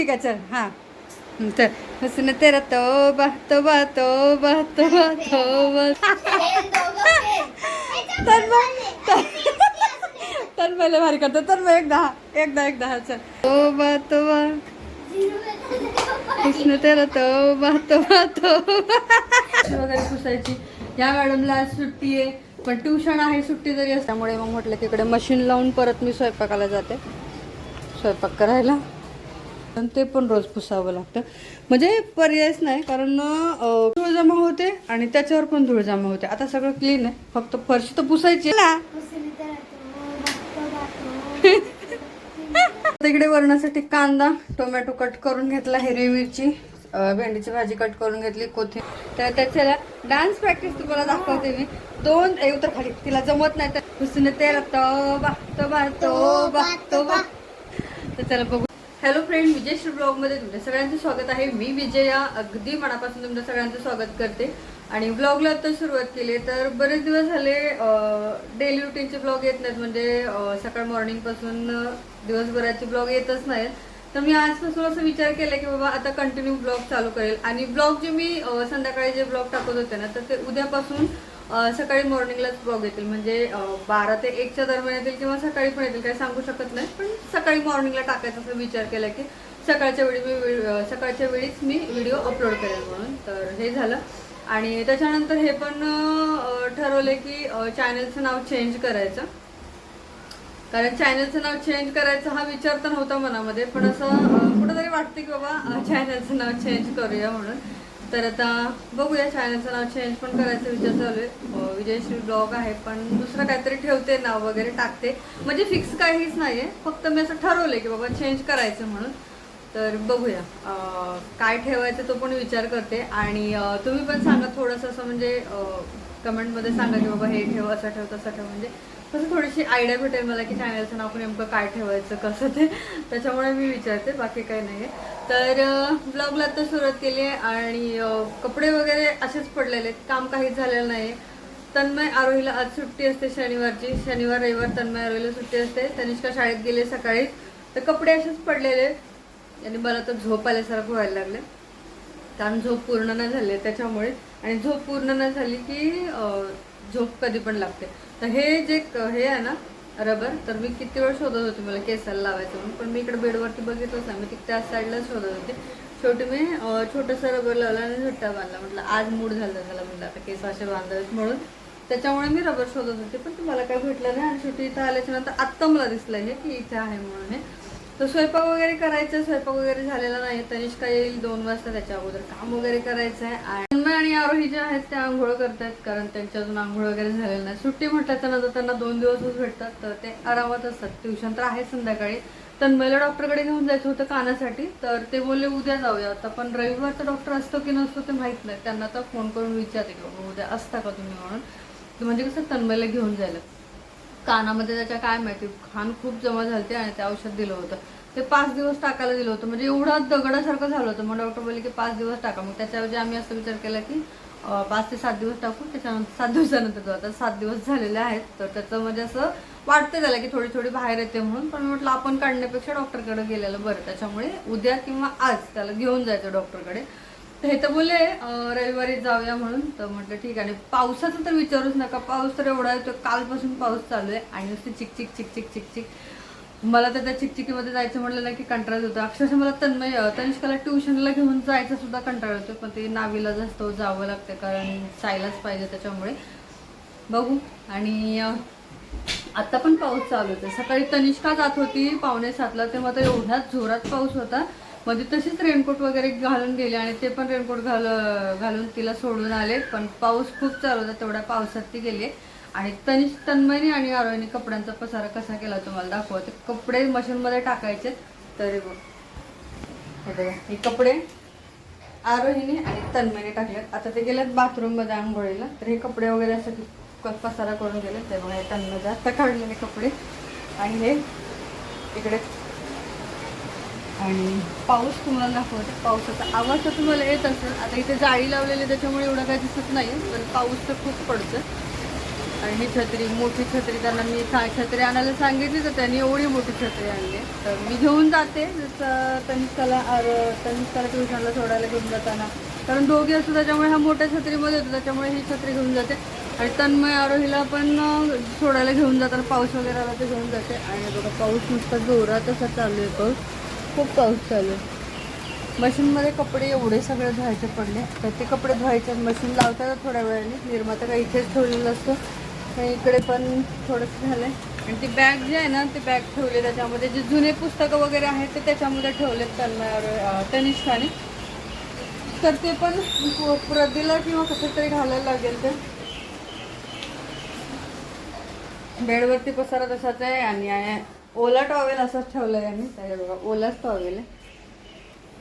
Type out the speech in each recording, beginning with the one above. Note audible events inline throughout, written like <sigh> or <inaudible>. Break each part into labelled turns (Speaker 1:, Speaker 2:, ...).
Speaker 1: ठीक आहे चल हां. तर हुसन तेरा तो तोबा तोबा तोबा तोबा तर मग तर मला भारी करतो. तर मग एकदा एकदा एकदा हा चल तोबा तोबा कृष्ण तेरा तोबा तोबा तोबा वगैरे पुसायची. या मॅडमला सुट्टी आहे पण ट्युशन आहे सुट्टी जरी असल्यामुळे मग म्हटलं की इकडे मशीन लावून परत मी स्वयंपाकाला जाते. स्वयंपाक करायला. आणि ते पण रोज पुसावं लागतं. म्हणजे पर्यायच नाही कारण धूळ जमा होते आणि त्याच्यावर पण धूळ जमा होते. आता सगळं क्लीन आहे. फक्त फरशी तर पुसायची ना तिकडे वरणासाठी कांदा टोमॅटो कट करून घेतला हिरवी मिरची भेंडीची भाजी कट करून घेतली कोथिंबीर तर त्याच्याला डान्स प्रॅक्टिस तुम्हाला दाखवते मी. दोन ए, तर खाली. तिला जमत नाही तर पुसून तेला तो बा तो बा तो बा तो बा तर त्याला बघू. हॅलो फ्रेंड विजयश्री ब्लॉगमध्ये तुमच्या सगळ्यांचं स्वागत आहे. मी विजया अगदी मनापासून तुमच्या सगळ्यांचं स्वागत करते. आणि ब्लॉगला आता सुरुवात केली तर बरेच दिवस झाले डेली रुटीनचे ब्लॉग येत नाहीत. म्हणजे सकाळ मॉर्निंगपासून दिवसभराचे ब्लॉग येतच नाहीत. तर मी आजपासून असं विचार केला की बाबा आता कंटिन्यू ब्लॉग चालू करेल. आणि ब्लॉग जे मी संध्याकाळी जे ब्लॉग टाकत होते ना तर ते उद्यापासून सकाळी मॉर्निंगलाच ब्लॉग येतील. म्हणजे बारा ते एकच्या दरम्यान येतील किंवा सकाळी पण येतील काही सांगू शकत नाही पण सकाळी मॉर्निंगला टाकायचा असा विचार केला की सकाळच्या वेळी मी सकाळच्या वेळीच मी व्हिडिओ अपलोड करेल म्हणून. तर हे झालं. आणि त्याच्यानंतर हे पण ठरवले की चॅनलचं नाव चेंज करायचं. कारण चॅनलचं नाव चेंज करायचं हा विचार तर नव्हता मनामध्ये. पण असं कुठंतरी वाटते की बाबा चॅनलचं नाव चेंज करूया म्हणून. तर आता बघूया चॅनलचं नाव चेंज पण करायचा विचार चालू आहे. विजयश्री ब्लॉग आहे पण दुसरं काहीतरी ठेवते नाव वगैरे टाकते. म्हणजे फिक्स काहीच नाही आहे फक्त मी असं ठरवलं की बाबा चेंज करायचं म्हणून. तर बघूया. काय ठेवायचं तो पण विचार करते. आणि तुम्ही पण सांगा थोडंसं असं म्हणजे कमेंटमध्ये सांगा की बाबा हे ठेव असं ठेव तसं ठेव. म्हणजे कसं थोडीशी आयडिया भेटेल मला की चॅनलचं नाव नेमकं काय ठेवायचं कसं ते. त्याच्यामुळे मी विचारते बाकी काही नाही आहे तर ब्लॉगला आता सुरुवात केली आहे आणि कपडे वगैरे असेच पडलेले आहेत. काम काहीच झालेलं नाही तन्मय आरोहीला आज सुट्टी असते शनिवारची. शनिवार रविवार तन्मय आरोहीला सुट्टी असते. तनिष्का शाळेत गेले सकाळी. तर कपडे असेच पडलेले आणि मला तर झोप आल्यासारखं व्हायला लागले कारण झोप पूर्ण नाही झाली आहे त्याच्यामुळे. आणि झोप पूर्ण नाही झाली की झोप कधी पण लागते. तर हे जे क- हे आहे ना रबर तर मी किती वेळ शोधत होते मला केसाला लावायचं म्हणून पण मी इकडे बेडवरती बघितलंच ना मी तिक त्या साईडला शोधत होते. शेवटी मी छोटंसं रबर लावला आणि झट्टा बांधला. म्हटलं आज मूड झालं त्याला म्हटलं आता केस असे बांधावेत म्हणून. त्याच्यामुळे मी रबर शोधत होते पण तुम्हाला काय भेटलं नाही. आणि शेवटी इथं आल्याच्यानंतर आत्ता मला दिसलं हे की इथे आहे म्हणून हे. तर स्वयंपाक वगैरे करायचं स्वयंपाक वगैरे झालेला नाही तनिष्का येईल दोन वाजता त्याच्या अगोदर. काम वगैरे करायचं आहे. आणि तन्मय आणि आरोही जे आहेत ते आंघोळ करतायत कारण त्यांच्या अजून आंघोळ वगैरे झालेलं नाही. सुट्टी म्हटल्याच्या नंतर त्यांना दोन दिवसच भेटतात. तर ते आरामात असतात. ट्युशन तर आहे संध्याकाळी. तन्मयला डॉक्टरकडे घेऊन जायचं होतं कानासाठी. तर ते बोलले उद्या जाऊया. आता पण रविवारचा डॉक्टर असतो की नसतो ते माहीत नाही. त्यांना आता फोन करून विचारते की बाबा उद्या असता का तुम्ही म्हणून? म्हणजे कसं तन्मयला घेऊन जायला. कानामध्ये त्याच्या काय माहिती खाण खूप जमा झालते आणि ते औषध दिलं होतं. ते पाच दिवस टाकायला दिलं होतं. म्हणजे एवढं दगडासारखं झालं होतं. मग डॉक्टर बोलले की पाच दिवस टाका. मग त्याच्याऐवजी आम्ही असं विचार केला की पाच ते सात दिवस टाकू. त्याच्यानंतर सात दिवसानंतर तो आता सात दिवस झालेले आहेत. तर त्याचं म्हणजे असं वाटतं त्याला की थोडी थोडी बाहेर येते म्हणून. पण म्हटलं आपण काढण्यापेक्षा डॉक्टरकडे गेलेलं बरं. त्याच्यामुळे उद्या किंवा आज त्याला घेऊन जायचं डॉक्टरकडे. तर हे तर बोलले रविवारी जाऊया म्हणून. तर म्हटलं ठीक आहे. आणि पावसाचं तर विचारूच नका. पाऊस तर एवढा येतो कालपासून पाऊस चालू आहे. आणि नुसती चिकचिक चिकचिक चिकचिक मला तर त्या चिकचिकीमध्ये जायचं म्हटलं ना की कंटाळा होतं. अक्षरशः मला तन्मय तनिष्काला ट्युशनला घेऊन जायचा सुद्धा कंटाळा होतो पण ते नावीला जास्त जावं लागतं. कारण जायलाच पाहिजे त्याच्यामुळे. बघू. आणि आत्ता पण पाऊस चालू होता सकाळी तनिष्का जात होती पावणे सातला. तेव्हा तर एवढ्याच जोरात पाऊस होता. म्हणजे तशीच रेनकोट वगैरे घालून गेले आणि ते पण रेनकोट घाल घालून तिला सोडून आले. पण पाऊस खूप चालू होता तेवढ्या पावसात ती गेली. आणि तनिष तन्मयनी आणि आरोहीने कपड्यांचा पसारा कसा केला तुम्हाला दाखवते कपडे मशीनमध्ये टाकायचे. तरी बघ. हे बघा हे कपडे आरोहीने आणि तन्मयने टाकलेत. आता ते गेलेत बाथरूममध्ये आंघोळीला. तर हे कपडे वगैरे असं क- पसारा करून गेले. तेव्हा हे तन्मय आता काढलेले कपडे. आणि हे इकडे आणि पाऊस तुम्हाला दाखवते पावसाचा आवाज तर तुम्हाला येत असेल. आता इथे जाळी लावलेली त्याच्यामुळे एवढं काही दिसत नाही पण पाऊस तर खूप पडतो आणि ही छत्री मोठी छत्री त्यांना मी छत्री आणायला सांगितली तर त्यांनी एवढी मोठी छत्री आणली तर मी घेऊन जाते जसं तनिष्काला तनिष्काला ट्युशनला सोडायला घेऊन जाताना. कारण दोघे असतो त्याच्यामुळे हा मोठ्या छत्रीमध्ये होतो त्याच्यामुळे ही छत्री घेऊन जाते. आणि तन्मय आरोहीला पण सोडायला घेऊन जाताना पाऊस वगैरे आला ते घेऊन जाते. आणि बघा पाऊस नुसता जोरात असा चालू आहे पाऊस खूप पाऊस चालू आहे. मशीनमध्ये कपडे एवढे सगळे धुवायचे पडले. तर ते कपडे धुवायचे मशीन लावतात थोड्या वेळाने निर्माता काही इथेच ठेवलेलं असतो. आणि इकडे पण थोडंसं झालं आहे आणि ती बॅग जी आहे ना ती बॅग ठेवली त्याच्यामध्ये जे जुने पुस्तकं वगैरे आहेत ते त्याच्यामध्ये ठेवलेत त्यांना तनिष्काने. तर ते पण प्रदीला किंवा कसं तरी घालायला लागेल ते. बेडवरती पसारा तसाच आहे आणि ओला टॉवेल असंच ठेवलं आहे आम्ही त्याच्या बघा ओलाच टॉवेल आहे.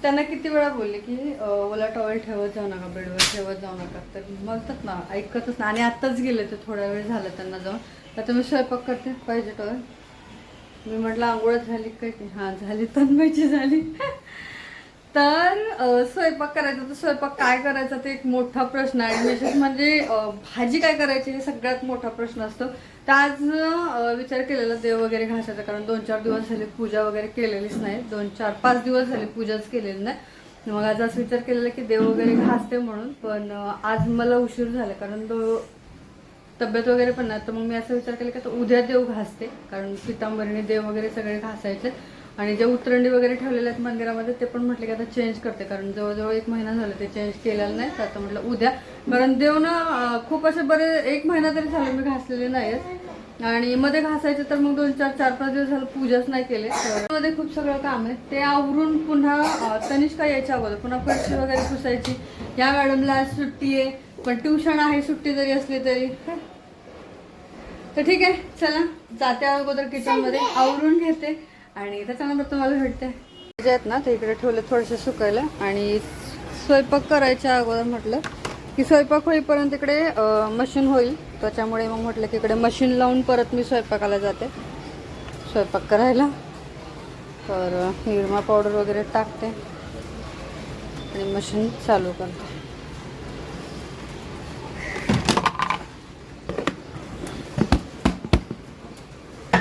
Speaker 1: त्यांना किती वेळा बोलले की ओला टॉवेल ठेवत जाऊ नका बेडवर ठेवत जाऊ नका. तर म्हणतात ना ऐकतच ना आणि आत्ताच गेले ते थोडा वेळ झाला त्यांना जाऊन. आता मी स्वयंपाक करते पाहिजे टॉवेल. मी म्हटलं आंघोळच झाली काय? की हां झाली तन्मयची झाली. तर स्वयंपाक करायचा तर स्वयंपाक काय करायचा ते एक मोठा प्रश्न आहे. विशेष म्हणजे भाजी काय करायची हे सगळ्यात मोठा प्रश्न असतो. तर आज विचार केलेला देव वगैरे घासायचा कारण दोन चार दिवस झाले पूजा वगैरे केलेलीच नाही. दोन चार पाच दिवस झाले पूजाच केलेली नाही. मग आज असं विचार केलेला की देव वगैरे घासते म्हणून पण आज मला उशीर झाला कारण तो तब्येत वगैरे पण नाही. तर मग मी असं विचार केला की उद्या देव घासते कारण पितांबरीने देव वगैरे सगळे घासायचे. आणि जे उतरंडी वगैरे ठेवलेल्या आहेत मंदिरामध्ये ते पण म्हटले की आता चेंज करते. कारण जवळजवळ एक महिना झाला ते चेंज केलेलं नाही. तर आता म्हटलं उद्या. कारण देव ना खूप असे बरे एक महिना तरी झाले मी घासलेले नाहीत आणि मध्ये घासायचे तर मग दोन चार चार पाच दिवस झालं पूजाच नाही केले. मध्ये खूप सगळं काम आहे. ते आवरून पुन्हा तनिष्का यायच्या अगोदर. पुन्हा फरशी वगैरे पुसायची. या मॅडमला आज सुट्टी आहे. पण ट्युशन आहे सुट्टी जरी असली तरी. तर ठीक आहे. चला. जाते अगोदर किचनमध्ये. आवरून घेते. आणि त्याच्यानंतर तुम्हाला भेटते जे आहेत ना ते इकडे ठेवले थोडेसे सुकायला. आणि स्वयंपाक करायच्या अगोदर म्हटलं की स्वयंपाक होईपर्यंत इकडे मशीन होईल. त्याच्यामुळे मग म्हटलं की इकडे मशीन लावून परत मी स्वयंपाकाला जाते. स्वयंपाक करायला. तर निरमा पावडर वगैरे टाकते. आणि मशीन चालू करते.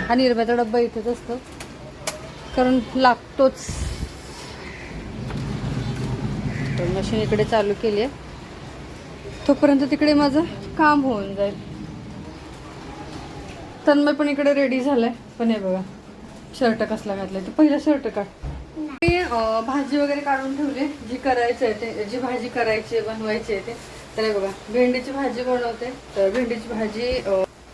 Speaker 1: हा निरम्याचा डब्बा इथेच असतो. कारण लागतोच. तर मशीन इकडे चालू केली आहे. तोपर्यंत तिकडे माझं काम होऊन जाईल. तन्मय पण इकडे रेडी झालाय. पण हे बघा शर्ट कसला घातलाय ते. पहिला शर्ट काढ. मी भाजी वगैरे काढून ठेवली. जी करायची आहे ते जी भाजी करायची आहे बनवायची आहे ते. तर हे बघा भेंडीची भाजी बनवते. तर भेंडीची भाजी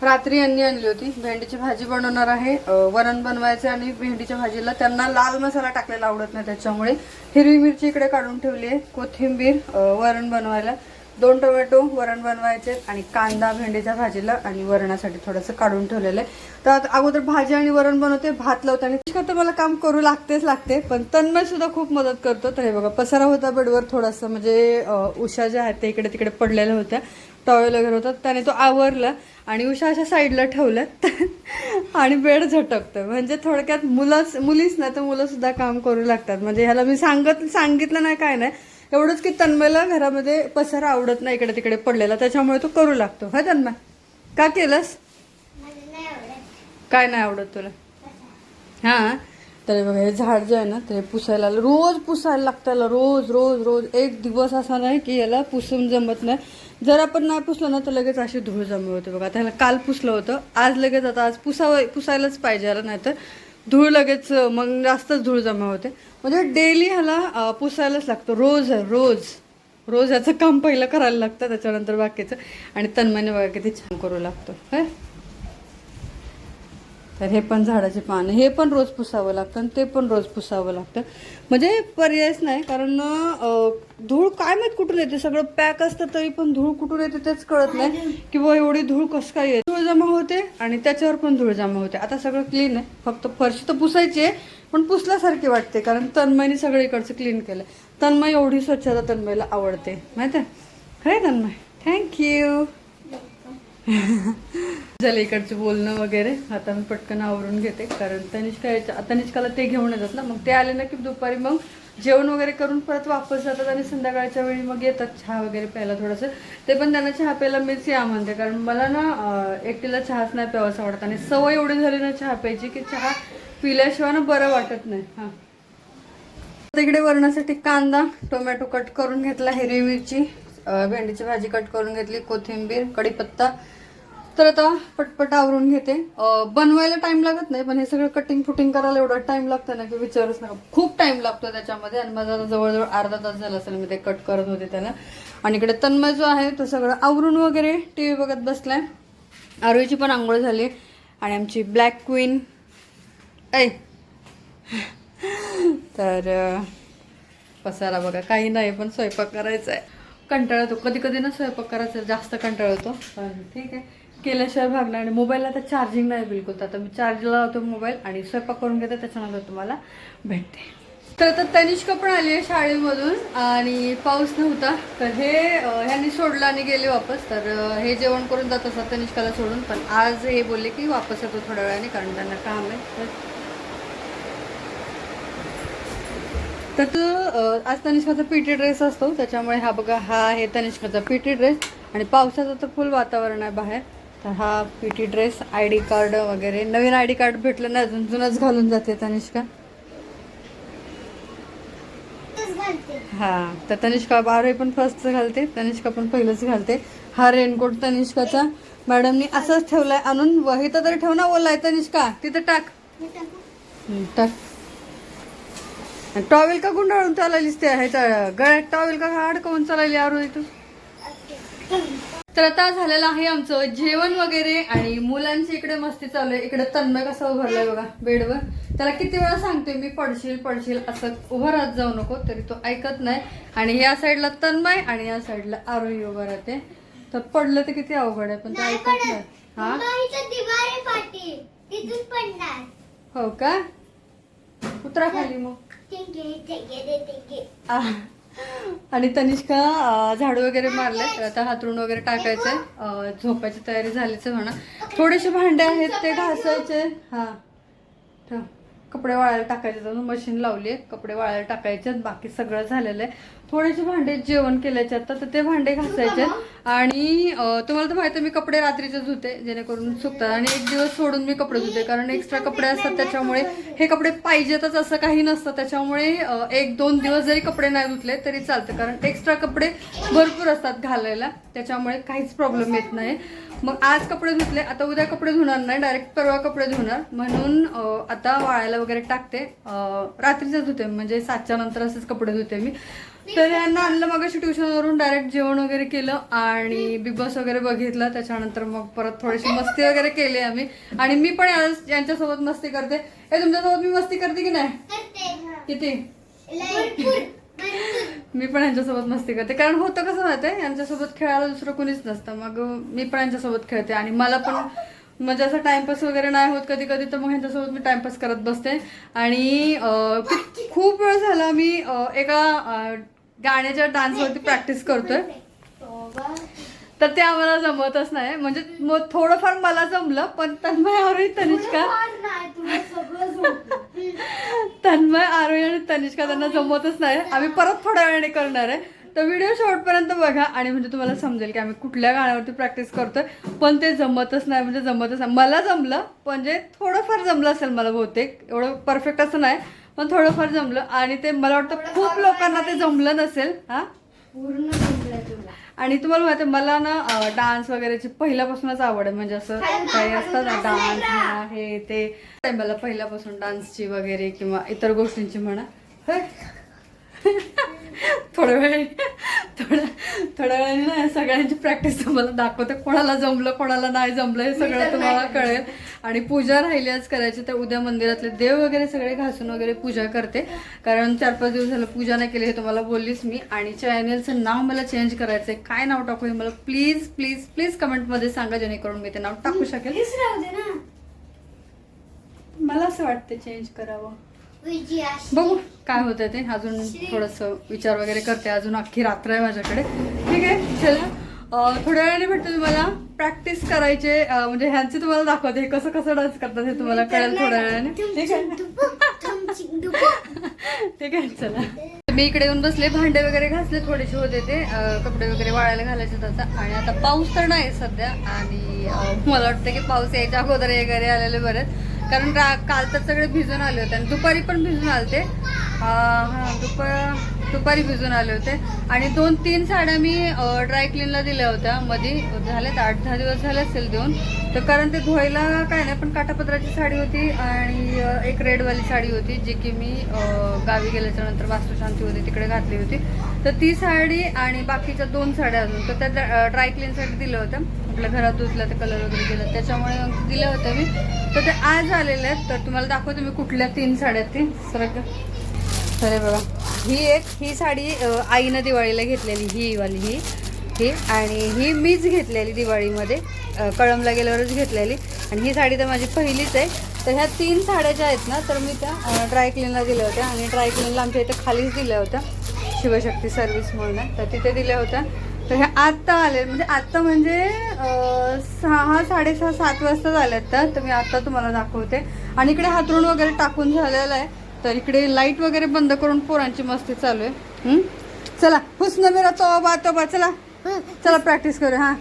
Speaker 1: रात्री यांनी आणली होती. भेंडीची भाजी बनवणार आहे. वरण बनवायचे आणि भेंडीच्या भाजीला त्यांना लाल मसाला टाकलेला आवडत नाही त्याच्यामुळे. हिरवी मिरची इकडे काढून ठेवली आहे. कोथिंबीर वरण बनवायला. दोन टोमॅटो वरण बनवायचे आणि कांदा भेंडीच्या भाजीला आणि वरणासाठी थोडंसं काढून ठेवलेलं आहे. तर आता अगोदर भाजी आणि वरण बनवते भात लावते आणि तर मला काम करू लागतेच लागते पण तन्मय सुद्धा खूप मदत करतो. तर हे बघा पसारा होता बेडवर थोडासा म्हणजे उषा ज्या आहेत ते इकडे तिकडे पडलेल्या होत्या टॉवेल वगैरे होता. त्याने तो आवरला आणि उषा अशा साईडला ठेवल्यात. <laughs> आणि बेड झटकतं म्हणजे थोडक्यात मुलंच मुलीच ना तर मुलंसुद्धा काम करू लागतात. म्हणजे ह्याला मी सांगत सांगितलं नाही काय नाही. एवढंच की तन्मयला घरामध्ये पसारा आवडत नाही इकडे तिकडे पडलेला त्याच्यामुळे तो करू लागतो. हा तन्मय? का केलंस? काय नाही आवडत तुला? हां? तर हे बघा हे झाड जे आहे ना ते पुसायला रोज पुसायला लागतं याला रोज रोज रोज. एक दिवस असा नाही की याला पुसून जमत नाही. जर आपण नाही पुसलं ना तर लगेच अशी धूळ जमवते बघा. आता ह्याला काल पुसलं होतं आज लगेच आता आज पुसावं पुसायलाच पाहिजे याला नाही तर धूळ लगेच मग जास्तच धूळ जमा होते. म्हणजे डेली ह्याला पुसायलाच लागतो. रोज रोज. रोज याचं काम पहिलं करायला लागतं त्याच्यानंतर बाकीचं. आणि तन्मने बघा किती छान करू लागतो. काय तर हे पण झाडाचे पानं हे पण रोज पुसावं लागतं आणि ते पण रोज पुसावं लागतं. म्हणजे पर्यायच नाही कारण धूळ काय माहीत कुठून येते? सगळं पॅक असतं तरी पण धूळ कुठून येते तेच कळत नाही. किंवा एवढी धूळ कसं काय येते? धूळ जमा होते आणि त्याच्यावर पण धूळ जमा होते. आता सगळं क्लीन आहे. फक्त फरशी तर पुसायची आहे पण पुसल्यासारखी वाटते कारण तन्मयने सगळीकडचं क्लीन केलं तन्मय एवढी स्वच्छता तन्मयला आवडते. माहिती आहे? खरे तन्मय? थँक्यू <laughs> झालं इकडचं बोलणं वगैरे. आता मी पटकन आवरून घेते कारण तनिष्का यायच्या तनिष्काला ते घेऊन येतात ना. मग ते आले ना की दुपारी मग जेवण वगैरे करून परत वापस जातात आणि संध्याकाळच्या वेळी मग येतात चहा वगैरे प्यायला थोडंसं. ते पण त्यांना चहा प्यायला मीच या म्हणते कारण मला ना एकटीला चहाच नाही प्यावासा आवडत आणि सवय एवढी झाली ना चहा प्यायची की चहा पिल्याशिवाय ना बरं वाटत नाही. हां. तिकडे वरणासाठी कांदा टोमॅटो कट करून घेतला हिरवी मिरची भेंडीची भाजी कट करून घेतली कोथिंबीर कढीपत्ता तर आता पटपट आवरून घेते. बनवायला टाइम लागत नाही पण हे सगळं कटिंग फुटिंग करायला एवढा टाइम लागतं ना की विचारूच नका. खूप टाइम लागतो त्याच्यामध्ये आणि माझा आता जवळजवळ अर्धा तास झाला असेल मी ते कट करत होते त्याला. आणि इकडे तन्मय जो आहे तो सगळं आवरून वगैरे टी व्ही बघत बसलाय. आरवीची पण आंघोळ झाली आणि आमची ब्लॅक क्वीन ऐ. तर पसारा बघा काही नाही पण स्वयंपाक करायचा आहे कंटाळा येतो. कधी कधी ना स्वयंपाक करायचा जास्त कंटाळा येतो. ठीक आहे. केल्याशिवाय भागणार आणि मोबाईलला आता चार्जिंग नाही बिलकुल. तर आता मी चार्जला लावतो मोबाईल आणि स्वयंपाक करून घेते त्याच्यानंतर तुम्हाला भेटते. तर आता तनिष्का पण आली आहे शाळेमधून आणि पाऊस नव्हता. तर हे ह्यांनी सोडलं आणि गेले वापस. तर हे जेवण करून जात असतात तनिष्काला सोडून. पण आज हे बोलले की वापस येतो थोड्या वेळाने कारण त्यांना काम आहे. तर तर तो आज तनिष्काचा पीटी ड्रेस असतो. त्याच्यामुळे हा बघा हा आहे तनिष्काचा पीटी ड्रेस. आणि पावसाचं तर फुल वातावरण आहे बाहेर. तर हा PT dress I D card वगैरे. नवीन आय डी कार्ड भेटलं ना अजून जुनच घालून जाते तनिष्का. हा तर तनिष्का बारावी पण फर्स्ट घालते तनिष्का पण पहिलंच घालते. हा रेनकोट तनिष्काचा. मॅडमनी असंच ठेवलाय आणून वही तर तरी ठेव ना ओलाय तनिष्का. तिथं टाक. टाक. टॉवेल का गुंडाळून चालायलीस ते? आहे गळ्यात टॉवेल का अडकवून चालायली आरोही तू? तर आता झालेलं आहे आमचं. जेवण वगैरे आणि मुलांची इकडे मस्ती चालू आहे. इकडे तन्मय कसा उभारलाय बघा बेडवर. त्याला किती वेळा सांगते मी पडशील पडशील असं उभं राहत जाऊ नको तरी तो ऐकत नाही. आणि या साईडला तन्मय आणि या साईडला आरोही उभं राहते. तर पडलं तर किती अवघड आहे पण ते ऐकत नाही. हा? हो का? उतरा खाली मग. आणि तनिष्का झाडू वगैरे मारले. तर आता हातरून वगैरे टाकायचंय झोपायची तयारी झालीच म्हणा. थोडेसे भांडे आहेत ते घासायचे. हा. कपडे वाळायला टाकायचे. मशीन लावली आहे कपडे वाळायला टाकायचे. बाकी सगळं झालेलं आहे. थोडेसे भांडे जेवण केल्याचे आता तर ते भांडे घासायचे आहेत. आणि तुम्हाला तर माहिती आहे मी कपडे रात्रीचे धुते जेणेकरून सुकतात. आणि एक दिवस सोडून मी कपडे धुते कारण एक्स्ट्रा कपडे असतात त्याच्यामुळे हे कपडे पाहिजेतच असं काही नसतं. त्याच्यामुळे एक दोन दिवस जरी कपडे नाही धुतले तरी चालतं कारण एक्स्ट्रा कपडे भरपूर असतात घालायला. त्याच्यामुळे काहीच प्रॉब्लेम येत नाही. मग आज कपडे धुतले आता उद्या कपडे धुणार नाही डायरेक्ट परवा कपडे धुणार. म्हणून आता वाळायला वगैरे टाकते. रात्रीचं धुते म्हणजे सातच्या नंतर असेच कपडे धुते मी. तर यांना आणलं मग ट्युशनवरून डायरेक्ट जेवण वगैरे केलं आणि बिग बॉस वगैरे बघितलं. त्याच्यानंतर मग परत थोडीशी मस्ती वगैरे केली आम्ही. आणि मी पण यांच्यासोबत मस्ती करते. ए तुमच्यासोबत मी मस्ती करते की नाही? किती? मी पण यांच्यासोबत मस्ती करते. कारण होतं कसं माहिती यांच्यासोबत खेळायला दुसरं कोणीच नसतं. मग मी पण यांच्यासोबत खेळते. आणि मला पण म्हणजे असं टाइमपास वगैरे नाही होत कधी कधी तर मग ह्यांच्यासोबत मी टाइमपास करत बसते. आणि खूप- वेळ झाला मी एका गाण्याच्या डान्सवरती प्रॅक्टिस करतोय. तर ते आम्हाला जमतच नाही. म्हणजे थोडंफार मला जमलं पण तन्मय आरोही तनिष्का. तन्मय आरोही आणि तनिष्का त्यांना जमतच नाही. आम्ही परत थोड्या वेळाने करणार आहे. तर व्हिडिओ शेवटपर्यंत बघा आणि म्हणजे तुम्हाला समजेल की आम्ही कुठल्या गाण्यावरती प्रॅक्टिस करतोय पण ते जमतच नाही म्हणजे जमतच नाही. मला जमलं म्हणजे थोडंफार जमलं असेल मला बहुतेक एवढं परफेक्ट असं नाही. पण थोडंफार जमलं आणि ते मला वाटतं खूप लोकांना ते जमलं नसेल हा?
Speaker 2: पूर्ण तुला.
Speaker 1: आणि तुम्हाला माहिती मला ना डान्स वगैरेची पहिल्यापासूनच आवड आहे. म्हणजे असं काही असतं ना डान्स हे ते. मला पहिल्यापासून डान्सची वगैरे किंवा इतर गोष्टींची म्हणा. <laughs> थोड्या वेळ थोड्या थोड्या वेळाने ना सगळ्यांची प्रॅक्टिस तुम्हाला दाखवते. कोणाला जमलं कोणाला नाही जमलं हे सगळं तुम्हाला कळेल. आणि पूजा राहिली आज करायची तर उद्या मंदिरातले देव वगैरे सगळे घासून वगैरे पूजा करते. कारण चार पाच दिवस झालं पूजा नाही केली हे तुम्हाला बोललीच मी. आणि चॅनेलचं नाव मला चेंज करायचं आहे. काय नाव टाकू हे मला प्लीज प्लीज प्लीज कमेंटमध्ये सांगा जेणेकरून मी ते नाव टाकू शकेल. मला असं वाटतं चेंज करावं. बघू काय होतं ते. अजून थोडस विचार वगैरे करते. अजून अख्खी रात्र आहे माझ्याकडे. ठीक आहे चला. थोड्या वेळाने भेटते तुम्हाला. प्रॅक्टिस करायचे म्हणजे ह्यांचे तुम्हाला दाखवते. हे कसं कसं डान्स करतात हे तुम्हाला कळेल थोड्या वेळाने. ठीक आहे? <laughs> ठीक आहे चला. मी इकडे येऊन बसले. भांडे वगैरे घासले. थोडेसे होते ते. कपडे वगैरे वाळायला घालायचे त्याचा आणि आता पाऊस तर नाही सध्या. आणि मला वाटतं की पाऊस यायच्या अगोदर घरी आलेले बरेच. कारण रा- काल तर सगळे भिजून आले होते आणि दुपारी पण भिजून आले हां दुपार दुपारी भिजून आले होते. आणि दोन तीन साड्या मी ड्राय क्लीनला दिल्या होत्या. मध्ये झाल्यात आठ दहा दिवस झाले असेल देऊन. तर कारण ते धुवायला काय नाही पण काटापत्राची साडी होती आणि एक रेडवाली साडी होती जी की मी गावी गेल्याच्यानंतर वास्तुशांती होती तिकडे घातली होती. तर ती साडी आणि बाकीच्या दोन साड्या अजून तर त्या ड्राय क्लीनसाठी दिल्या होत्या. आपल्या घरात धुतल्या तर कलर वगैरे गेला त्याच्यामुळे दिल्या होत्या मी. तर ते आज आलेल्या आहेत. तर तुम्हाला दाखवते मी कुठल्या तीन साड्या ती. सरळ सरक अरे बघा ही एक ही साडी आईनं दिवाळीला घेतलेली ही वाली ही. ही आणि ही मीच घेतलेली दिवाळीमध्ये. कळमला गेल्यावरच घेतलेली. आणि ही साडी तर माझी पहिलीच आहे. तर ह्या तीन साड्या ज्या आहेत ना तर मी त्या ड्राय क्लीनला दिल्या होत्या. आणि ड्राय क्लीनला आमच्या इथं खालीच दिल्या होत्या. शिवशक्ती सर्व्हिस म्हणून. तर तिथे दिल्या होत्या. तर ह्या आत्ता आले म्हणजे आत्ता म्हणजे सहा साडेसहा सात वाजता झाल्यात तर. तर मी आत्ता तुम्हाला दाखवते. आणि इकडे हातरून वगैरे टाकून झालेलं आहे. तर इकडे लाइट वगैरे बंद करून पोरांची मस्ती चालू आहे. हं? चला हुसन मेरा तोबा तोबा चला. चला प्रॅक्टिस करू हां.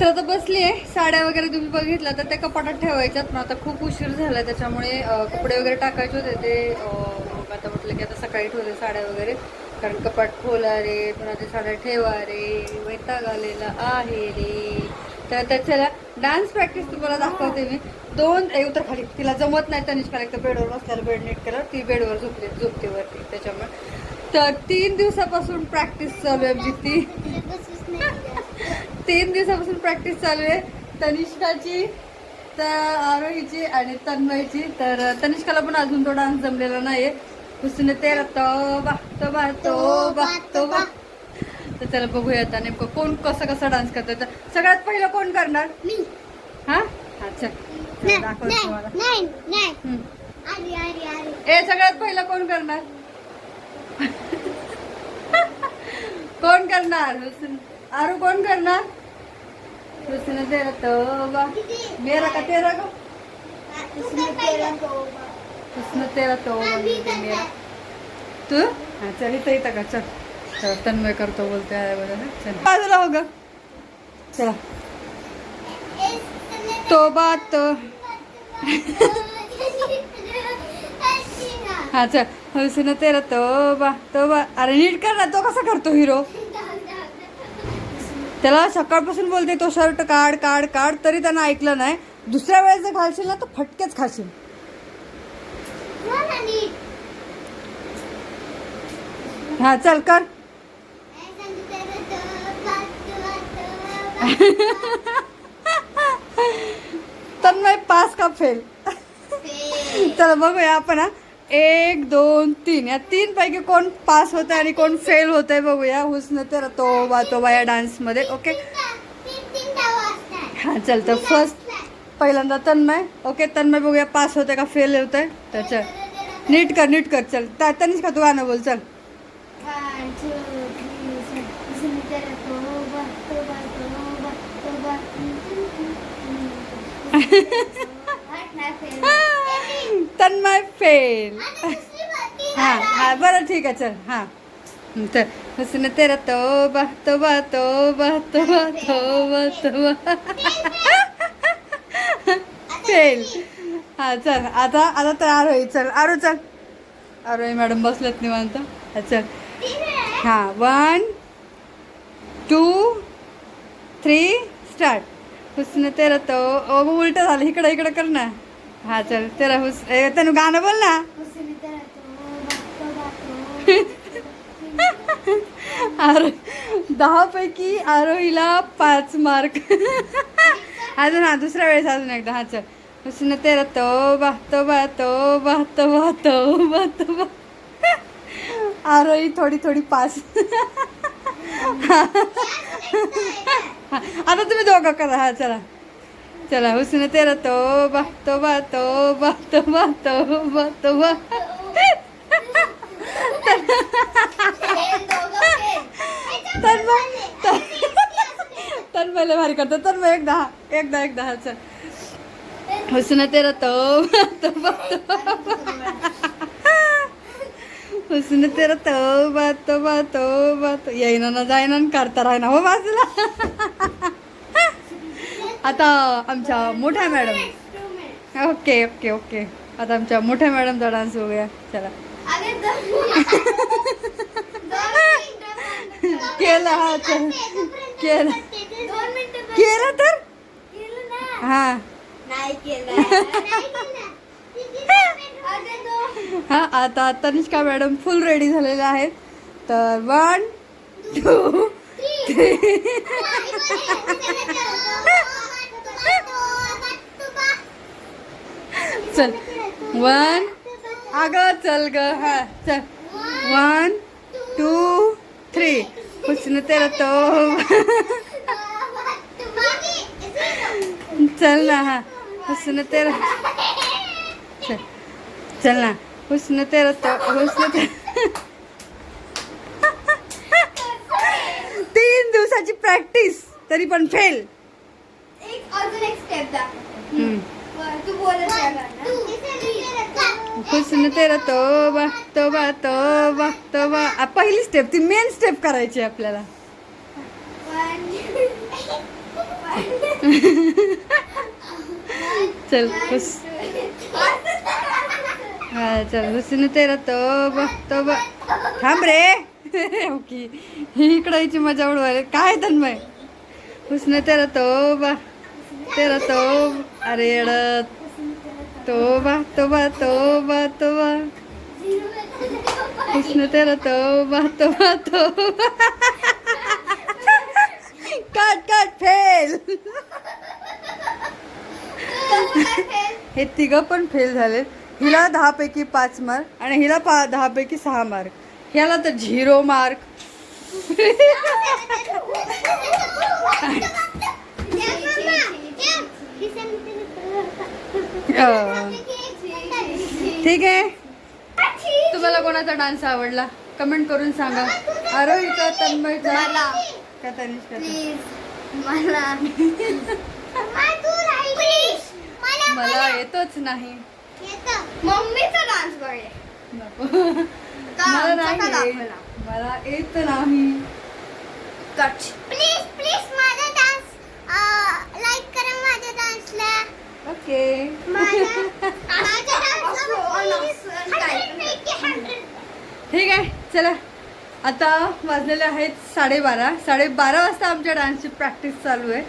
Speaker 1: तर आता बसली आहे. साड्या वगैरे तुम्ही बघितल्या तर त्या कपाटात ठेवायच्यात पण आता खूप उशीर झाला त्याच्यामुळे अं, कपडे वगैरे टाकायचे होते ते अं, मग आता म्हटलं की आता सकाळी ठेवले साड्या वगैरे. कारण कपाट खोला रे पुन्हा ते साड्या ठेवा रे वैताग आलेला आहे रे. तर त्याच्याला डान्स प्रॅक्टिस तुम्हाला दाखवते मी. दोन उतर खाली. तिला जमत नाही तनिष्काला एक तर बेडवर बसल्याला बेड नीट केलं ती बेडवर झोपली झोपते वरती त्याच्यामुळे. तर तीन दिवसापासून प्रॅक्टिस चालू आहे आमची ती. <laughs> तीन दिवसापासून प्रॅक्टिस चालू आहे. तनिष्काची तर आरोहीची आणि तन्मयची. तर तनिष्काला पण अजून तो डान्स जमलेला नाहीये. हुसने तेरा तोबा तोबा तोबा तोबा. तर चला बघूया आता नेमकं कोण कसं कसं डान्स करतोय. तर सगळ्यात पहिलं कोण करणार? हा? अच्छा. दाखवतो तुम्हाला. हम्म. ए सगळ्यात पहिलं कोण करणार? कोण करणार? हुसन. आरू कोण करणार? हुसन तेरा तोबा. मेरा का तेरा का हुसन तेरा. तोबा. मेरा. तू? हा चल इथं इथं का चल. चल तन्मय करतो बोलते आहे चल. बाजूला हो ग. चला. तोबा तो हा चल. हुसन तेरा. तोबा तोबा अरे नीट कर ना. तो कसा करतो हिरो? त्याला सकाळपासून बोलते तो शर्ट काढ काढ काढ तरी त्यानं ऐकलं नाही. दुसऱ्या वेळेस जर घालशील ना तर फटकेच खाशील. हा चल कर. <laughs> तन्मय पास का फेल <laughs> चला बघूया आपण. एक दोन तीन. या तीन पैकी कोण पास होत आहे आणि कोण फेल होत आहे बघूया. हुसन तर तोबा तोबा या डान्समध्ये ओके हा चल तर फर्स्ट पहिल्यांदा तन्मय. ओके तन्मय बघूया पास होते का फेल होत आहे तर चल. नीट कर नीट कर चल. तनिष का तू गाणं बोल चल. तन्मय फेल. हां हां बरं ठीक आहे चल हां. हं, चल हुसन तेरा तोबा तोबा तोबा तोबा तोबा तोबा. फेल. हां चल आता आता तयार होईल चल आरू चल. आरू मॅडम बसलेत निवांत. हां चल. हां वन टू थ्री स्टार्ट. हुसन तेरा तो ओ उलट झालं इकडं इकडं कर ना. हा चल तेरा हुस तनु गाणं बोल ना. <laughs> आरो दहा पैकी आरोहीला पाच मार्क. <laughs> अजून हा दुसऱ्या वेळेस अजून एकदा हा चल. हुसन तेरा तोबा तोबा तोबा तोबा तोबा तोबा आरोही थोडी थोडी पास. <laughs> हा, आता तुम्ही दोघं करा. हा चला. चला हुसन तेरा तो बा तो बा तो बा तो बा तो बा तो बा तन्मयला भारी करतो. तन्मय एकदा हा एकदा एकदा हा चल. हुसन तेरा तो हुसन तेरा तोबा तोबा तोबा तो येईना ना जाईना न करता राहिना हो बाजूला. आता आमच्या मोठ्या मॅडम. Okay okay okay. आता आमच्या मोठ्या मॅडमचा डान्स बघूया. चला. केला हा चल. केला. केला तर? हा.
Speaker 2: नाही केलं. <laughs>
Speaker 1: हा आता तनिष्का मॅडम फुल रेडी झालेल्या आहेत. तर वन टू चल. वन अगं चल ग. हा चल. वन टू थ्री हुसन तेरा तो चल ना हा. हुसन तेरा चल. चल ना. हुसन तेरा तो हुसन तेरा <laughs> तीन दिवसाची प्रॅक्टिस तरी पण फेल.
Speaker 2: एक अजून एक स्टेप तू.
Speaker 1: हुसन तेरा तोबा तोबा तोबा तोबा पहिली स्टेप ती मेन स्टेप करायची आहे आपल्याला. <laughs> चल हुस चल हुसन तेरा तोबा तोबा. थांब रे. <laughs> ओके. इकडं यायची मजा उडवायला. काय तन्मय? हुसन तेरा तोबा. तेरा तोब. अरे येडत तोबा तोबा तोबा तोबा. कृष्ण तेरा तोबा तोबा तोबा. काट काट फेल हे तिघं पण फेल झाले हिला दहा पैकी पाच मार्क आणि हिला पा दहा पैकी सहा मार्क. ह्याला तर झिरो मार्क. <laughs> ठीक आहे. तुम्हाला कोणाचा डान्स आवडला? कमेंट करून सांगा. आरोहीचा तन्मयचा
Speaker 2: मला.
Speaker 1: का <laughs>
Speaker 2: मला
Speaker 1: मला. येतोच नाही.
Speaker 2: मम्मीचा डान्स बघे.
Speaker 1: मला नाही
Speaker 2: दाखवला?
Speaker 1: मला येत नाही
Speaker 2: कट प्लीज प्लीज माझा डान्स लाईक करा माझ्या डान्सला
Speaker 1: ओके <laughs> ठीक आहे चला. आता वाजलेले आहेत साडेबारा. साडेबारा वाजता आमच्या डान्सची प्रॅक्टिस चालू आहे.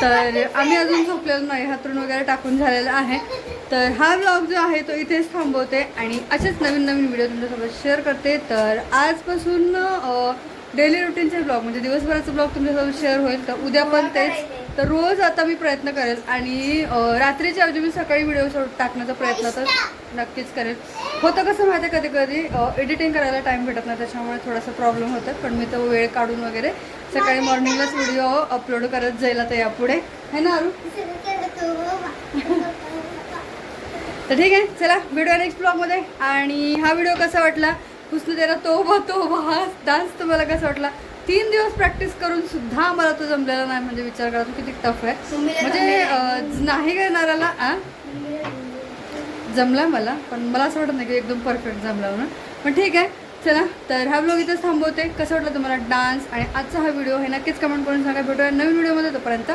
Speaker 1: तर आम्ही अजून झोपलेलो नाही. हातरून वगैरे टाकून झालेला आहे. तर हा ब्लॉग जो आहे तो इथेच थांबवते आणि असेच नवीन नवीन व्हिडिओ तुमच्यासोबत शेअर करते. तर आजपासून डेली रुटीनचे ब्लॉग म्हणजे दिवसभराचा ब्लॉग तुमच्यासोबत शेअर होईल तर उद्या पण तेच. तर रोज आता मी प्रयत्न करेल आणि रात्रीच्या ऐवजी मी सकाळी व्हिडिओ टाकण्याचा प्रयत्न तर नक्कीच करेल. होतं कसं माहिती आहे कधी कधी एडिटिंग करायला टाईम भेटत नाही त्याच्यामुळे थोडासा प्रॉब्लेम होतं पण मी तो वेळ काढून वगैरे सकाळी मॉर्निंगलाच व्हिडिओ अपलोड करत जाईल आता यापुढे है ना अरू तर ठीक आहे चला व्हिडिओ नेक्स्ट ब्लॉगमध्ये आणि हा व्हिडिओ कसा वाटला? हुसनं तेरा तोबा तोबा हा डान्स तुम्हाला कसा वाटला? तीन दिवस प्रॅक्टिस करून सुद्धा मला तो जमलेला नाही. म्हणजे विचार करा तो किती टफ आहे. म्हणजे नाही करणाऱ्याला आ? जमला मला पण मला असं वाटत नाही की एकदम परफेक्ट जमला म्हणून. पण ठीक आहे चला तर हा ब्लॉग इथंच थांबवते. कसं वाटलं तुम्हाला डान्स आणि आजचा हा व्हिडिओ हे नक्कीच कमेंट करून सांगा. भेटूया नवीन व्हिडिओमध्ये तोपर्यंत.